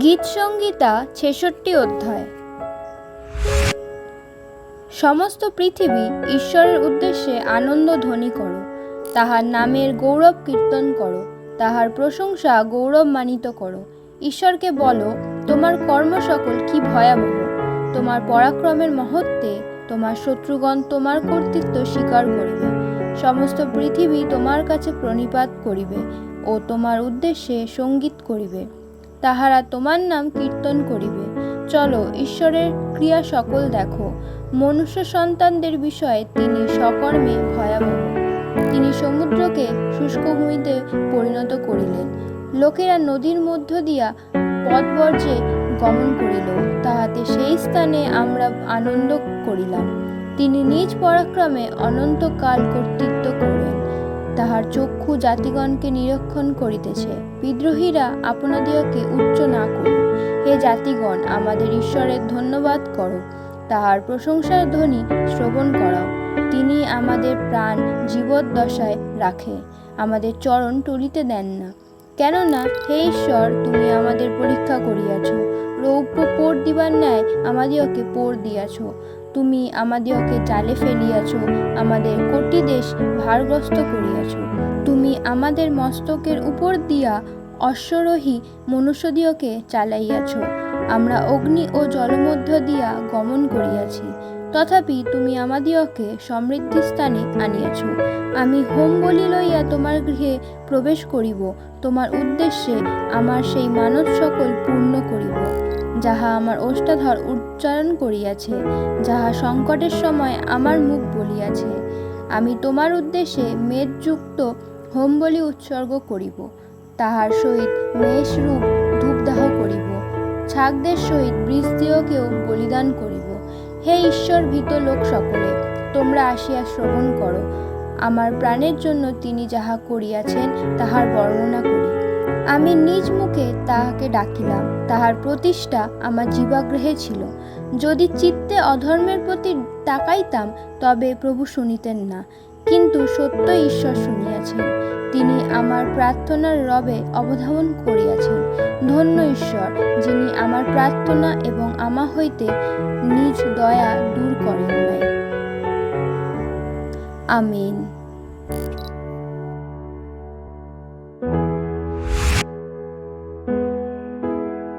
গীত সংগীতা ছেষট্টি অধ্যায়। সমস্ত পৃথিবী ঈশ্বরের উদ্দেশ্যে আনন্দ ধ্বনি করো, তাহার নামের গৌরব কীর্তন করো, তাহার প্রশংসা গৌরব মানিত করো। ঈশ্বরকে বলো, তোমার কর্ম সকল কি ভয়াবহ? তোমার পরাক্রমের মহত্বে তোমার শত্রুগণ তোমার কর্তৃত্ব স্বীকার করিবে। সমস্ত পৃথিবী তোমার কাছে প্রণিপাত করিবে ও তোমার উদ্দেশ্যে সংগীত করিবে। তাহারা তোমার নাম কীর্তন করিবে। চলো, ঈশ্বরের ক্রিয়া সকল দেখো। মনুষ্য সন্তানদের বিষয়ে তিনি সকর্মে ভয়াবহ। তিনি সমুদ্রকে শুষ্ক ভূমিতে পরিণত করিলেন। লোকেরা নদীর মধ্য দিয়া পথবর্জে গমন করিল। তাহাতে সেই স্থানে আমরা আনন্দ করিলাম। তিনি নিজ পরাক্রমে অনন্তকাল কর্তৃত্ব করেন তাহার চক্ষু জাতিগণকে নিরীক্ষণ করিতেছে। বিদ্রোহীরা আপনাদিওকে উচ্চ না করুন হে জাতিগণ, আমাদের ঈশ্বরের ধন্যবাদ করো। তাহার প্রশংসার ধ্বনি শ্রবণ করাও। তিনি আমাদের প্রাণ জীবদ্দশায় রাখে। আমাদের চরণ টলিতে দেন না। কেননা, হে ঈশ্বর, তুমি আমাদের পরীক্ষা করিয়াছ। রৌপ্য পোর দিবার ন্যায় আমাদিওকে পোর দিয়াছ। তুমি আমাদিওকে জালে ফেলিয়াছ, আমাদের কোটি দেশ ভারগ্রস্ত করিয়াছ। তুমি আমাদের মস্তকের উপর দিয়া অশ্বরোহী মনুষ্যদিওকে চালাইয়াছ। আমরা অগ্নি ও জলমধ্য দিয়া গমন করিয়াছি। তথাপি তুমি আমাদিওকে সমৃদ্ধি স্থানে আনিয়াছ। আমি হোম বলি লইয়া তোমার গৃহে প্রবেশ করিব। তোমার উদ্দেশ্যে আমার সেই মানব সকল পূর্ণ করিব, যাহা আমার ওষ্ঠাধর উচ্চারণ করিয়াছে, যাহা সংকটের সময় আমার মুখ বলিয়াছে। আমি তোমার উদ্দেশ্যে মেদযুক্ত হোম বলি উৎসর্গ করিব। তাহার সহিত মেষরূপ ধূপদাহ করিব। ছাগদের সহিত বৃষ্টিওকেও বলিদান করিব। হে ঈশ্বর, ভীত লোক সকলে, তোমরা আসিয়া শ্রবণ করো। আমার প্রাণের জন্য তিনি যাহা করিয়াছেন, তাহার বর্ণনা করি। আমি নিজ মুখে তাহাকে ডাকিলাম, তাহার প্রতিষ্ঠা আমার জীবাগ্রহে ছিল। যদি চিত্তে অধর্মের প্রতি তাকাইতাম, তবে প্রভু শুনিতেন না। কিন্তু সত্য ঈশ্বর শুনিয়াছেন। তিনি আমার প্রার্থনার রবে অবধাবন করিয়াছেন। ধন্য ঈশ্বর, যিনি আমার প্রার্থনা এবং আমা হইতে নিজ দয়া দূর করেন নাই। আমিন।